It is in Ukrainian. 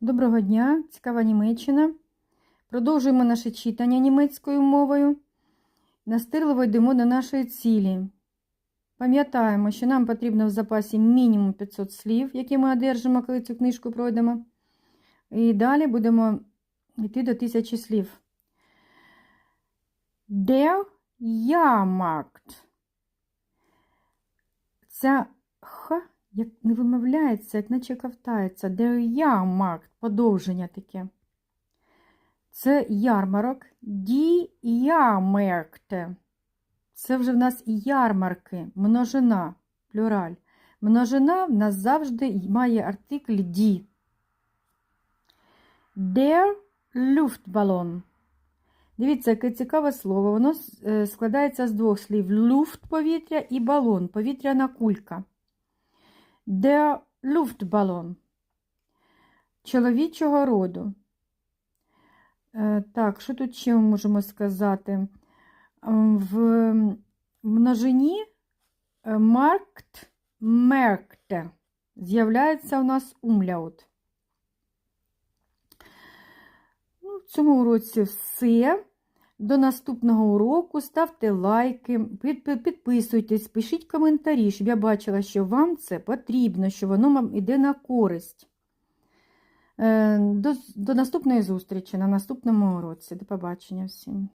Доброго дня, цікава Німеччина. Продовжуємо наше читання німецькою мовою. Настирливо йдемо до нашої цілі. Пам'ятаємо, що нам потрібно в запасі мінімум 500 слів, які ми одержимо, коли цю книжку пройдемо. І далі будемо йти до 1000 слів. Der Jahrmarkt. Ця як не вимовляється, як наче ковтається. Der Jahrmarkt, подовження таке. Це ярмарок. Die Jahrmärkte. Це вже в нас ярмарки, множина, плюраль. Множина в нас завжди має артикль die. Der Luftballon. Дивіться, яке цікаве слово. Воно е, складається з двох слів: люфт повітря і балон, повітряна кулька. Der Luftballon. Чоловічого роду. Е, Так, що тут ще ми можемо сказати? Ем, В множині е, маркт, меркте. З'являється у нас умляут. Ну, в цьому уроці все. До наступного уроку ставте лайки, підписуйтесь, пишіть коментарі, щоб я бачила, що вам це потрібно, що воно вам йде на користь. Е, До, до наступної зустрічі на наступному уроці. До побачення всім.